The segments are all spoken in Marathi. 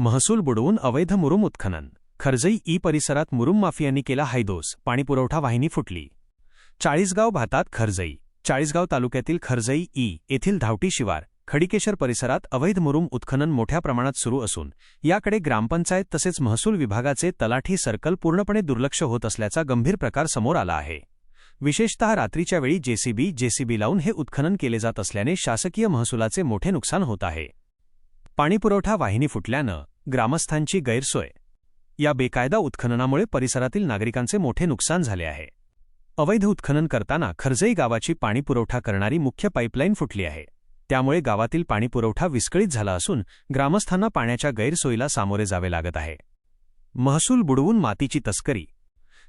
महसूल बुडवून अवैध मुरुम उत्खनन. खरजई ई परिसरात मुरुम माफियांनी केला हायदोस. पाणीपुरवठा वाहिनी फुटली. चाळीसगाव भातात खरजई. चाळीसगाव तालुक्यातील खरजई ई येथील धावटी शिवार खडिकेशर परिसरात अवैध मुरुम उत्खनन मोठ्या प्रमाणात सुरू असून याकडे ग्रामपंचायत तसेच महसूल विभागाचे तलाठी सर्कल पूर्णपणे दुर्लक्ष होत असल्याचा गंभीर प्रकार समोर आला आहे. विशेषतः रात्रीच्या वेळी जेसीबी जेसीबी लावून हे उत्खनन केले जात असल्याने शासकीय महसुलाचे मोठे नुकसान होत आहे. पाणीपुरवठा वाहिनी फुटल्यानं ग्रामस्थांची गैरसोय. या बेकायदा उत्खननामुळे परिसरातील नागरिकांचे मोठे नुकसान झाले आहे. अवैध उत्खनन करताना खर्जई गावाची पाणीपुरवठा करणारी मुख्य पाईपलाईन फुटली आहे. त्यामुळे गावातील पाणीपुरवठा विस्कळीत झाला असून ग्रामस्थांना पाण्याच्या गैरसोयीला सामोरे जावे लागत आहे. महसूल बुडवून मातीची तस्करी.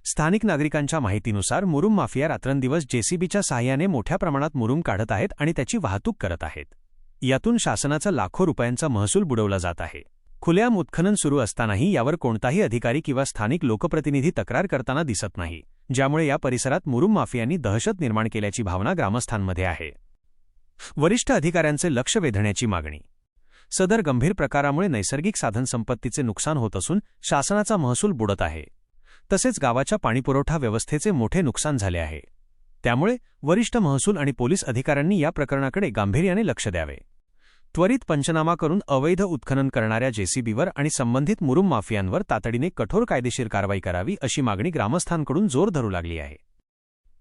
स्थानिक नागरिकांच्या माहितीनुसार मुरुम माफिया रात्रंदिवस जेसीबीच्या सहाय्याने मोठ्या प्रमाणात मुरुम काढत आहेत आणि त्याची वाहतूक करत आहेत. यातून शासनाचा लाखो रुपयांचा महसूल बुडवला जात आहे. खुल्याम उत्खनन सुरू असतानाही यावर कोणताही अधिकारी किंवा स्थानिक लोकप्रतिनिधी तक्रार करताना दिसत नाही ज्यामुळे या परिसरात मुरुम माफियांनी दहशत निर्माण केल्याची भावना ग्रामस्थांमध्ये आहे. वरिष्ठ अधिकाऱ्यांचे लक्ष वेधण्याची मागणी. सदर गंभीर प्रकारामुळे नैसर्गिक साधनसंपत्तीचे नुकसान होत असून शासनाचा महसूल बुडत आहे. तसेच गावाच्या पाणीपुरवठा व्यवस्थेचे मोठे नुकसान झाले आहे. त्यामुळे वरिष्ठ महसूल आणि पोलीस अधिकाऱ्यांनी या प्रकरणाकडे गांभीर्याने लक्ष द्यावे. त्वरित पंचनामा करून अवैध उत्खनन करणाऱ्या जेसीबीवर आणि संबंधित मुरुम माफियांवर तातडीने कठोर कायदेशीर कारवाई करावी अशी मागणी ग्रामस्थांकडून जोर धरू लागली आहे.